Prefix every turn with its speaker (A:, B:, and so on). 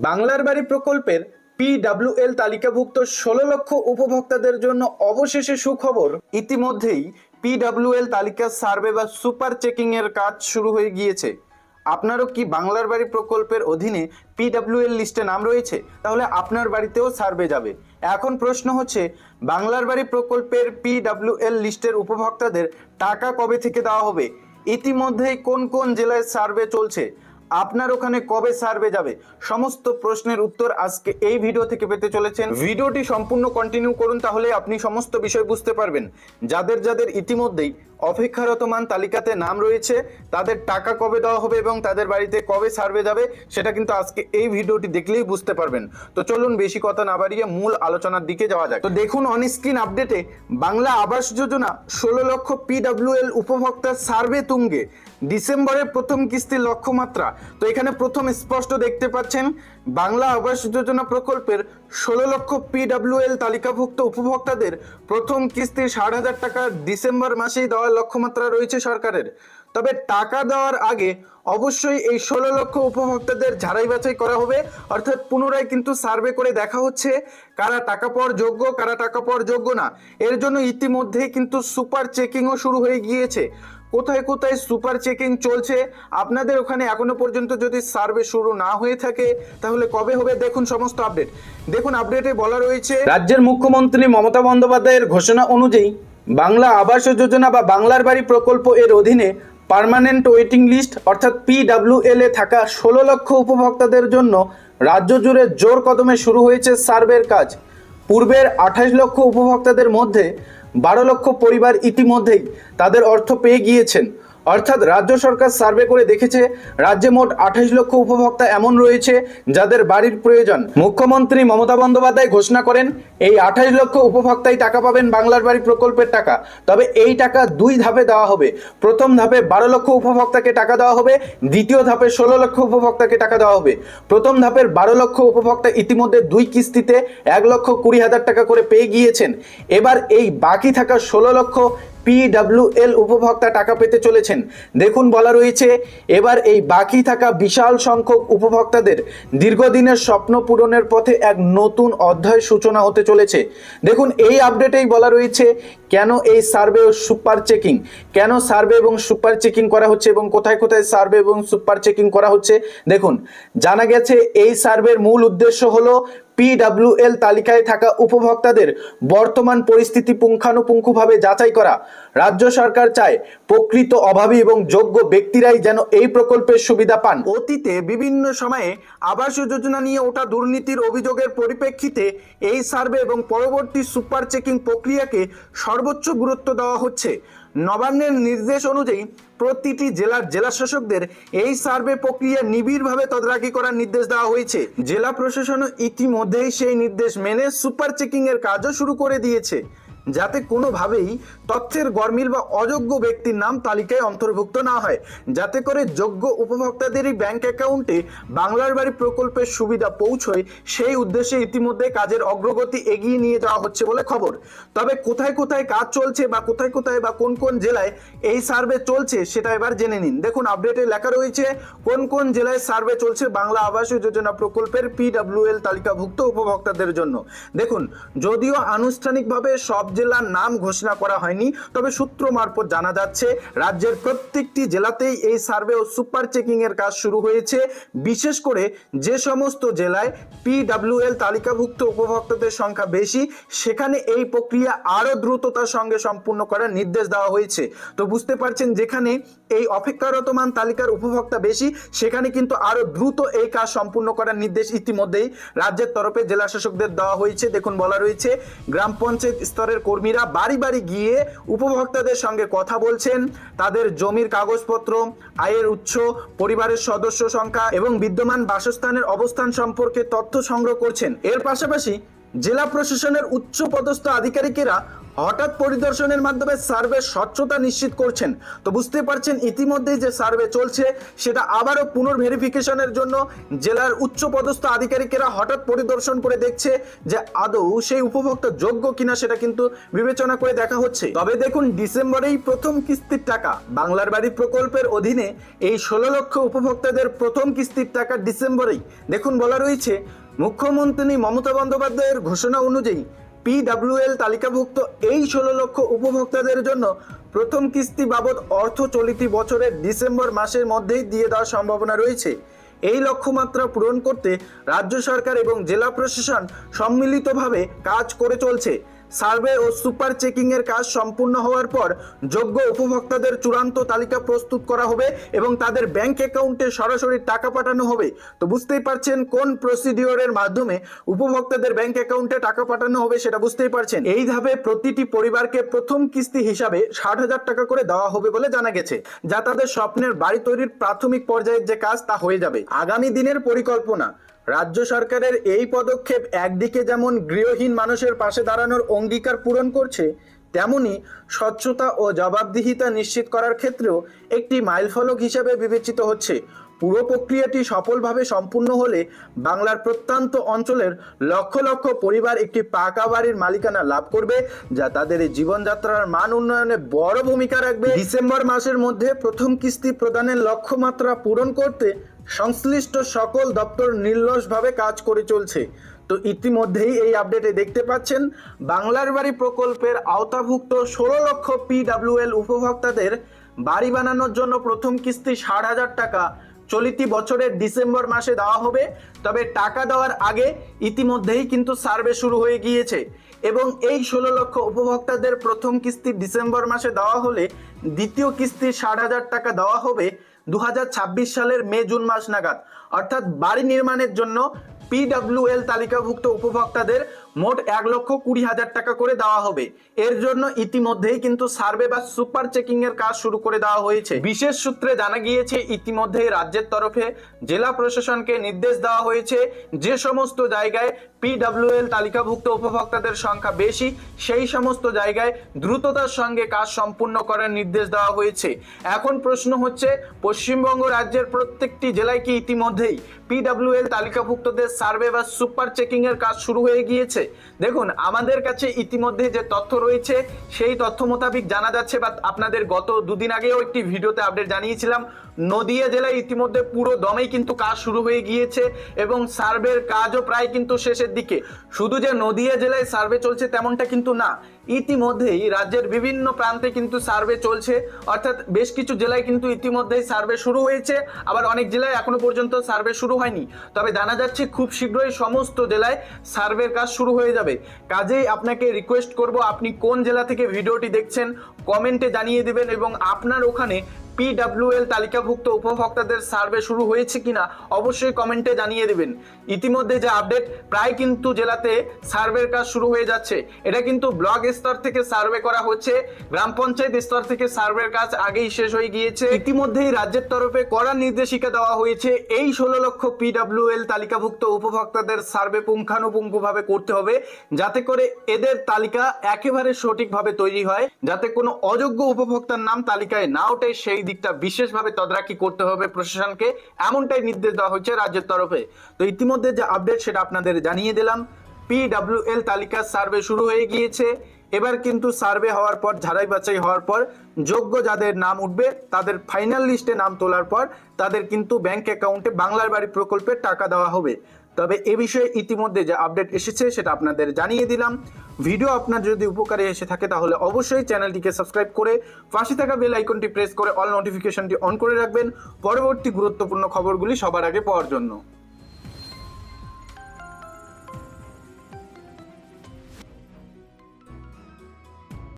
A: বাংলার বাড়ি প্রকল্পের পিডাব্লিউএল তালিকাভুক্ত ষোলো লক্ষ উপভোক্তাদের জন্য অবশেষে সুখবর। ইতিমধ্যেই পিডাব্লিউএল তালিকা সার্ভে বা সুপার চেকিং এর কাজ শুরু হয়ে গিয়েছে। আপনারও কি বাংলার বাড়ি প্রকল্পের অধীনে পিডাব্লিউএল লিস্টে নাম রয়েছে? তাহলে আপনার বাড়িতেও সার্ভে যাবে। এখন প্রশ্ন হচ্ছে, বাংলার বাড়ি প্রকল্পের পিডাব্লিউএল লিস্টের উপভোক্তাদের টাকা কবে থেকে দেওয়া হবে? ইতিমধ্যেই কোন কোন জেলায় সার্ভে চলছে? আপনার ওখানে কবে সার্ভে যাবে? সমস্ত প্রশ্নের উত্তর আজকে এই ভিডিও থেকে পেতে চলেছেন। ভিডিওটি সম্পূর্ণ কন্টিনিউ করুন, তাহলে আপনি সমস্ত বিষয় বুঝতে পারবেন। যাদের যাদের ইতিমধ্যেই অপেক্ষারত মান তালিকাতে নাম রয়েছে, তাদের টাকা কবে দেওয়া হবে এবং তাদের বাড়িতে কবে সার্ভে যাবে, সেটা কিন্তু আজকে এই ভিডিওটি দেখলেই বুঝতে পারবেন। তো চলুন বেশি কথা না বাড়িয়ে মূল আলোচনার দিকে যাওয়া যাক। তো দেখুন অন স্ক্রিন আপডেটে বাংলা আবাস যোজনা ষোলো লক্ষ পিডাব্লিউএল উপভোক্তার সার্ভে তুঙ্গে। ডিসেম্বরের প্রথম কিস্তির লক্ষ্যমাত্রা তো এখানে প্রথম স্পষ্ট দেখতে পাচ্ছেন বাংলা আবাস যোজনা প্রকল্পের ষোলো লক্ষ পিডাব্লিউএল তালিকাভুক্ত উপভোক্তাদের প্রথম কিস্তি ষাট হাজার টাকা ডিসেম্বর মাসেই দেওয়ার লক্ষ্যমাত্রা রয়েছে সরকারের। তবে টাকা দেওয়ার আগে অবশ্যই এই ষোলো লক্ষ উপভোক্তাদের ঝাড়াই বাছাই করা হবে। অর্থাৎ পুনরায় কিন্তু সার্ভে করে দেখা হচ্ছে কারা টাকা পাওয়ার যোগ্য, কারা টাকা পাওয়ার যোগ্য না। এর জন্য ইতিমধ্যেই কিন্তু সুপার চেকিংও শুরু হয়ে গিয়েছে। কোথায় কোথায় সুপার চেকিং চলছে? আপনাদের ওখানে এখনও পর্যন্ত যদি সার্ভে শুরু না হয়ে থাকে, তাহলে কবে হবে? দেখুন সমস্ত আপডেট দেখুন আপডেটে বলা রয়েছে রাজ্যের মুখ্যমন্ত্রী মমতা বন্দ্যোপাধ্যায়ের ঘোষণা অনুযায়ী, বাংলা আবাস যোজনা বা বাংলার বাড়ি প্রকল্প এর অধীনে পার্মানেন্ট ওয়েটিং লিস্ট অর্থাৎ পিডাব্লিউএল এ থাকা ষোলো লক্ষ উপভোক্তাদের জন্য রাজ্য জুড়ে জোর কদমে শুরু হয়েছে সার্ভের কাজ। পূর্বের আঠাশ লক্ষ উপভোক্তাদের মধ্যে বারো লক্ষ পরিবার ইতিমধ্যেই তাদের অর্থ পেয়ে গিয়েছেন। অর্থাৎ রাজ্য সরকার সার্ভে করে দেখেছে, রাজ্যে মোট আঠাশ লক্ষ উপভোক্তা এমন রয়েছে যাদের বাড়ির প্রয়োজন। মুখ্যমন্ত্রী মমতা বন্দ্যোপাধ্যায় ঘোষণা করেন, এই আঠাশ লক্ষ উপভোক্তাই টাকা পাবেন বাংলার বাড়ি প্রকল্পের টাকা। তবে এই টাকা দুই ধাপে দেওয়া হবে। প্রথম ধাপে বারো লক্ষ উপভোক্তাকে টাকা দেওয়া হবে, দ্বিতীয় ধাপে ষোলো লক্ষ উপভোক্তাকে টাকা দেওয়া হবে। প্রথম ধাপের বারো লক্ষ উপভোক্তা ইতিমধ্যে দুই কিস্তিতে এক লক্ষ কুড়ি হাজার টাকা করে পেয়ে গিয়েছেন। এবার এই বাকি থাকা ষোলো লক্ষ পিডাব্লিউএল উপভোক্তা টাকা পেতে চলেছেন। দেখুন, বলা রয়েছে, এবার এই বাকি থাকা বিশাল সংখ্যক উপভোক্তাদের দীর্ঘদিনের স্বপ্ন পূরণের পথে এক নতুন অধ্যায় সূচনা হতে চলেছে। দেখুন, এই আপডেটেই বলা রয়েছে, কেন এই সার্ভে ও সুপার চেকিং, কেন সার্ভে এবং সুপার চেকিং করা হচ্ছে এবং কোথায় কোথায় সার্ভে এবং সুপার চেকিং করা হচ্ছে। দেখুন, জানা গেছে, এই সার্ভের মূল উদ্দেশ্য হলো পিডাব্লিউএল তালিকায় থাকা উপভোক্তাদের বর্তমান পরিস্থিতি পুঙ্খানুপুঙ্খভাবে যাচাই করা। রাজ্য সরকার চায় প্রকৃত অভাবী এবং যোগ্য ব্যক্তিরাই যেন এই প্রকল্পের সুবিধা পান। অতীতে বিভিন্ন সময়ে আবাস যোজনা নিয়ে ওঠা দুর্নীতির অভিযোগের পরিপ্রেক্ষিতে এই সার্ভে এবং পরবর্তী সুপার চেকিং প্রক্রিয়াকে সর্বোচ্চ গুরুত্ব দেওয়া হচ্ছে। নবান্নের নির্দেশ অনুযায়ী প্রতিটি জেলার জেলা শাসকদের এই সার্ভে প্রক্রিয়া নিবিড়ভাবে তদারকি করার নির্দেশ দেওয়া হয়েছে। জেলা প্রশাসনও ইতিমধ্যেই সেই নির্দেশ মেনে সুপার চেকিংয়ের কাজও শুরু করে দিয়েছে। যাতে কোনোভাবেই তথ্যের গরমিল বা অযোগ্য ব্যক্তির নাম তালিকায় অন্তর্ভুক্ত না হয়। যাতে করে যোগ্য উপভোক্তাদেরই ব্যাংক অ্যাকাউন্টে বাংলার বাড়ি প্রকল্পের সুবিধা পৌঁছয়, সেই উদ্দেশ্যে ইতিমধ্যে কাজের অগ্রগতি এগিয়ে নিয়ে যাওয়া হচ্ছে বলে খবর। তবে কোথায় কোথায় কাজ চলছে বা কোথায় কোথায় বা কোন কোন জেলায় এই সার্ভে চলছে সেটা এবার জেনে নিন। দেখুন আপডেটে লেখা রয়েছে, কোন কোন জেলায় সার্ভে চলছে বাংলা আবাস যোজনা প্রকল্পের পিডাব্লিউএল তালিকাভুক্ত উপভোক্তাদের জন্য। দেখুন, যদিও আনুষ্ঠানিকভাবে সব জেলার নাম ঘোষণা করা হয়নি, তবে সূত্র মারফত জানা যাচ্ছে, রাজ্যের প্রত্যেকটি জেলাতেই এই সার্ভে ও সুপার চেকিং এর কাজ শুরু হয়েছে। বিশেষ করে যে সমস্ত জেলায় পিডাব্লিউএল তালিকাভুক্ত উপভোক্তাদের সংখ্যা বেশি, সেখানে এই প্রক্রিয়া আরও দ্রুততার সঙ্গে সম্পূর্ণ করার নির্দেশ দেওয়া হয়েছে। তো বুঝতে পারছেন, যেখানে এই অপেক্ষারত মান তালিকার উপভোক্তা বেশি, সেখানে কিন্তু আরও দ্রুত এই কাজ সম্পূর্ণ করার নির্দেশ ইতিমধ্যেই রাজ্যের তরফে জেলা শাসকদের দেওয়া হয়েছে। দেখুন, বলা রয়েছে, গ্রাম পঞ্চায়েত স্তরের কর্মীরা বাড়ি বাড়ি গিয়ে উপভোক্তাদের সঙ্গে কথা বলছেন। তাদের জমির কাগজপত্র, আয়ের উৎস, পরিবারের সদস্য সংখ্যা এবং বিদ্যমান বাসস্থানের অবস্থান সম্পর্কে তথ্য সংগ্রহ করছেন। এর পাশাপাশি জেলা প্রশাসনের উচ্চ পদস্থ আধিকারিকেরা হঠাৎ পরিদর্শনের মাধ্যমে সার্ভে স্বচ্ছতা নিশ্চিত করছেন। তো বুঝতে পারছেন, ইতিমধ্যেই যে সার্ভে চলছে, সেটা আবারও পুনর্ভেরিফিকেশনের জন্য জেলার উচ্চ পদস্থ আধিকারিকেরা হঠাৎ পরিদর্শন করে দেখছে যে আদৌ সেই উপভোক্তা যোগ্য কিনা সেটা কিন্তু বিবেচনা করে দেখা হচ্ছে। তবে দেখুন, ডিসেম্বরেই প্রথম কিস্তির টাকা, বাংলার বাড়ি প্রকল্পের অধীনে এই ষোলো লক্ষ উপভোক্তাদের প্রথম কিস্তির টাকা ডিসেম্বরেই। দেখুন, বলা রয়েছে, মুখ্যমন্ত্রী মমতা বন্দ্যোপাধ্যায়ের ঘোষণা অনুযায়ী পিডাব্লিউএল তালিকাভুক্ত এই ষোলো লক্ষ উপভোক্তাদের জন্য প্রথম কিস্তি বাবদ অর্থ চলিতি বছরের ডিসেম্বর মাসের মধ্যেই দিয়ে দেওয়ার সম্ভাবনা রয়েছে। এই লক্ষ্যমাত্রা পূরণ করতে রাজ্য সরকার এবং জেলা প্রশাসন সম্মিলিতভাবে কাজ করে চলছে। সার্ভে ও সুপার চেকিং এর কাজ সম্পূর্ণ হওয়ার পর যোগ্য উপভোক্তাদের চূড়ান্ত তালিকা প্রস্তুত করা হবে এবং তাদের ব্যাংক অ্যাকাউন্টে সরাসরি টাকা পাঠানো হবে। তো বুঝতেই পারছেন কোন প্রসিডিওরের মাধ্যমে উপভোক্তাদের ব্যাংক অ্যাকাউন্টে টাকা পাঠানো হবে সেটা বুঝতেই পারছেন। এই প্রতিটি পরিবারকে প্রথম কিস্তি হিসাবে ষাট হাজার টাকা করে দেওয়া হবে বলে জানা গেছে, যা তাদের স্বপ্নের বাড়ি তৈরির প্রাথমিক পর্যায়ের যে কাজ তা হয়ে যাবে। আগামী দিনের পরিকল্পনা রাজ্য সরকারের এই পদক্ষেপ একদিকে যেমন গৃহহীন মানুষের পাশে দাঁড়ানোর অঙ্গীকার পূরণ করছে, তেমনি স্বচ্ছতা ও জবাবদিহিতা নিশ্চিত করার ক্ষেত্রেও একটি মাইলফলক হিসেবে বিবেচিত হচ্ছে। পুরো প্রক্রিয়াটি সফলভাবে সম্পূর্ণ হলে বাংলার প্রত্যন্ত অঞ্চলের লক্ষ লক্ষ পরিবার একটি পাকা বাড়ির মালিকানা লাভ করবে, যা তাদের জীবনযাত্রার মান উন্নয়নে বড় ভূমিকা রাখবে। ডিসেম্বর মাসের মধ্যে প্রথম কিস্তি প্রদানের লক্ষ্যমাত্রা পূরণ করতে সংশ্লিষ্ট সকল দপ্তর নির্লসভাবে কাজ করে চলছে। তো ইতিমধ্যেই এই আপডেটে দেখতে পাচ্ছেন, বাংলার বাড়ি প্রকল্পের আওতাভুক্ত ষোলো লক্ষ পিডাব্লিউএল উপভোক্তাদের বাড়ি বানানোর জন্য প্রথম কিস্তি ষাট হাজার টাকা। চলিতি বছরের ডিসেম্বর মাসে দেওয়া হবে, তবে টাকা দেওয়ার আগে ইতিমধ্যেই কিন্তু সার্ভে শুরু হয়ে গিয়েছে। এবং এই ষোলো লক্ষ উপভোক্তাদের প্রথম কিস্তি ডিসেম্বর মাসে দেওয়া হলে দ্বিতীয় কিস্তি ষাট হাজার টাকা দেওয়া হবে। দু হাজার ছাব্বিশ সালের মে, জুন মাস নাগাদ। অর্থাৎ বাড়ি নির্মাণের জন্য পিডাব্লিউএল তালিকাভুক্ত উপভোক্তাদের মোট এক লক্ষ কুড়ি হাজার টাকা করে দেওয়া হবে। এর জন্য ইতিমধ্যেই কিন্তু সার্ভে বা সুপার চেকিং এর কাজ শুরু করে দেওয়া হয়েছে। বিশেষ সূত্রে জানা গিয়েছে, ইতিমধ্যেই রাজ্যের তরফে জেলা প্রশাসনকে নির্দেশ দেওয়া হয়েছে, যে সমস্ত জায়গায় পিডাব্লিউএল তালিকাভুক্ত উপভোক্তাদের সংখ্যা বেশি, সেই সমস্ত জায়গায় দ্রুততার সঙ্গে কাজ সম্পূর্ণ করার নির্দেশ দেওয়া হয়েছে। এখন প্রশ্ন হচ্ছে, পশ্চিমবঙ্গ রাজ্যের প্রত্যেকটি জেলায় কি ইতিমধ্যেই পিডাব্লিউএল তালিকাভুক্তদের সার্ভে বা সুপার চেকিং এর কাজ শুরু হয়ে গিয়েছে? দেখুন, আমাদের কাছে ইতিমধ্যে যে তথ্য রয়েছে, সেই তথ্য মোতাবিক জানা যাচ্ছে বা আপনাদের গত দুদিন আগেও একটি ভিডিওতে আপডেট জানিয়েছিলাম। নদিয়া জেলায় ইতিমধ্যে পুরো দমেই কিন্তু কাজ শুরু হয়ে গিয়েছে এবং সার্ভের কাজও প্রায় কিন্তু শেষের দিকে। শুধু যে নদিয়া জেলায় সার্ভে চলছে তেমনটা কিন্তু না ইতিমধ্যেই রাজ্যের বিভিন্ন প্রান্তে কিন্তু সার্ভে চলছে। অর্থাৎ বেশ কিছু জেলায় কিন্তু ইতিমধ্যেই সার্ভে শুরু হয়েছে। আবার অনেক জেলায় এখনও পর্যন্ত সার্ভে শুরু হয়নি। তবে জানা যাচ্ছে খুব শীঘ্রই সমস্ত জেলায় সার্ভের কাজ শুরু হয়ে যাবে। কাজেই আপনাকে রিকোয়েস্ট করব, আপনি কোন জেলা থেকে ভিডিওটি দেখছেন কমেন্টে জানিয়ে দেবেন এবং আপনার ওখানে পিডাব্লিউএল তালিকাভুক্ত উপভোক্তাদের সার্ভে শুরু হয়েছে কিনা অবশ্যই কমেন্টে জানিয়ে দেবেন। ইতিমধ্যে যে আপডেট, প্রায় কিন্তু জেলাতে সার্ভের কাজ শুরু হয়ে যাচ্ছে। এটা কিন্তু ব্লক স্তর থেকে সার্ভে করা হচ্ছে। গ্রাম পঞ্চায়েত স্তর থেকে সার্ভের কাজ আগেই শেষ হয়ে গিয়েছে। ইতিমধ্যেই রাজ্যের তরফে কড়া নির্দেশিকা দেওয়া হয়েছে। এই ষোলো লক্ষ পিডাব্লিউএল তালিকাভুক্ত উপভোক্তাদের সার্ভে পুঙ্খানুপুঙ্খভাবে করতে হবে, যাতে করে এদের তালিকা একেবারে সঠিকভাবে তৈরি হয়, যাতে কোনো অযোগ্য উপভোক্তার নাম তালিকায় না ওঠে, সেই দিকটা বিশেষভাবে তদারকি করতে হবে প্রশাসনকে, এমনটাই নির্দেশ দেওয়া হয়েছে রাজ্যের তরফে। তো ইতিমধ্যে যে আপডেট সেটা আপনাদের জানিয়ে দিলাম। পিডাব্লিউএল তালিকার সার্ভে শুরু হয়ে গিয়েছে। এবার কিন্তু সার্ভে হওয়ার পর, ঝাড়াই বাছাই হওয়ার পর, যোগ্য যাদের নাম উঠবে, তাদের ফাইনাল লিস্টে নাম তোলার পর, তাদের কিন্তু ব্যাংক অ্যাকাউন্টে বাংলার বাড়ি প্রকল্পের টাকা দেওয়া হবে। তবে এ বিষয়ে ইতিমধ্যে যে আপডেট এসেছে সেটা আপনাদের জানিয়ে দিলাম। ভিডিও আপনার যদি উপকারে এসে থাকে তাহলে অবশ্যই চ্যানেলটিকে সাবস্ক্রাইব করে পাশে থাকা বেল আইকনটি প্রেস করে অল নোটিফিকেশনটি অন করে রাখবেন। পরবর্তী গুরুত্বপূর্ণ খবরগুলি সবার আগে পাওয়ার জন্য।